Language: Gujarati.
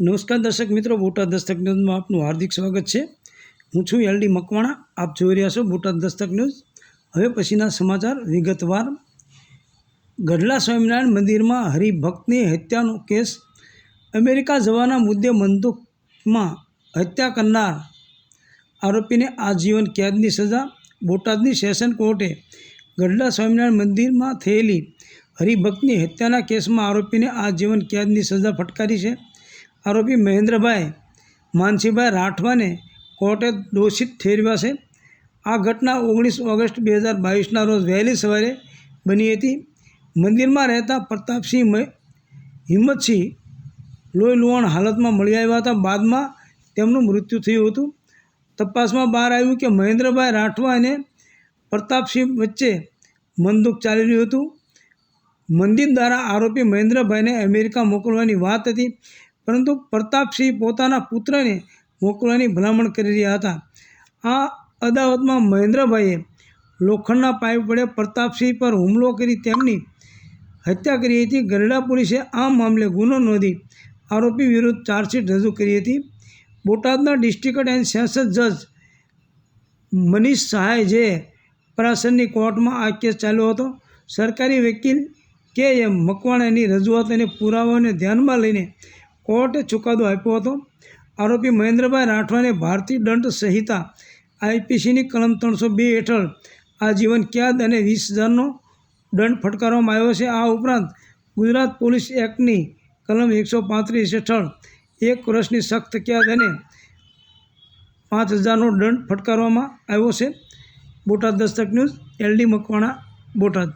નમસ્કાર દર્શક મિત્રો, બોટાદ દસ્તક ન્યૂઝમાં આપનું હાર્દિક સ્વાગત છે. હું છું એલડી મકવાણા, આપ જોઈ રહ્યા છો બોટાદ દસ્તક ન્યૂઝ. હવે પછીના સમાચાર વિગતવાર. ગઢડા સ્વામિનારાયણ મંદિરમાં હરિભક્તની હત્યાનો કેસ. અમેરિકા જવાના મુદ્દે બંદૂકમાં હત્યા કરનાર આરોપીને આજીવન કેદની સજા. બોટાદની સેશન કોર્ટે ગઢડા સ્વામિનારાયણ મંદિરમાં થયેલી હરિભક્તની હત્યાના કેસમાં આરોપીને આજીવન કેદની સજા ફટકારી છે. આરોપી મહેન્દ્રભાઈ માનસીભાઈ રાઠવાને કોર્ટે દોષિત ઠેરવ્યા છે. આ ઘટના ઓગણીસ ઓગસ્ટ બે હજાર બાવીસના રોજ વહેલી સવારે બની હતી. મંદિરમાં રહેતા પ્રતાપસિંહ હિંમતસિંહ લોહી લુહાણ હાલતમાં મળી આવ્યા હતા. બાદમાં તેમનું મૃત્યુ થયું હતું. તપાસમાં બહાર આવ્યું કે મહેન્દ્રભાઈ રાઠવા અને પ્રતાપસિંહ વચ્ચે મંદુક ચાલી રહ્યું હતું. મંદિર દ્વારા આરોપી મહેન્દ્રભાઈને અમેરિકા મોકલવાની વાત હતી. પરંતુ પ્રતાપસિંહ પોતાના પુત્રને મોકલવાની ભલામણ કરી રહ્યા હતા. આ અદાવતમાં મહેન્દ્રભાઈએ લોખંડના પાઇપ વડે પ્રતાપસિંહ પર હુમલો કરી તેમની હત્યા કરી હતી. ગરડા પોલીસે આ મામલે ગુનો નોંધી આરોપી વિરુદ્ધ ચાર્જશીટ રજૂ કરી હતી. બોટાદના ડિસ્ટ્રિક્ટ એન્ડ સેશન્સ જજ મનીષ સહાય જે પરાસરની કોર્ટમાં આ કેસ ચાલ્યો હતો. સરકારી વકીલ કે એમ મકવાણાની રજૂઆત અને પુરાવાઓને ધ્યાનમાં લઈને કોર્ટે ચુકાદો આપ્યો હતો. આરોપી મહેન્દ્રભાઈ રાઠવાને ભારતીય દંડ સંહિતા આઈપીસીની કલમ ત્રણસો બે હેઠળ આજીવન કેદ અને વીસ હજારનો દંડ ફટકારવામાં આવ્યો છે. આ ઉપરાંત ગુજરાત પોલીસ એક્ટની કલમ એકસો પાંત્રીસ હેઠળ એક વર્ષની સખ્ત કેદ અને પાંચ હજારનો દંડ ફટકારવામાં આવ્યો છે. Botad Dastak news, L D Makwana, Botad.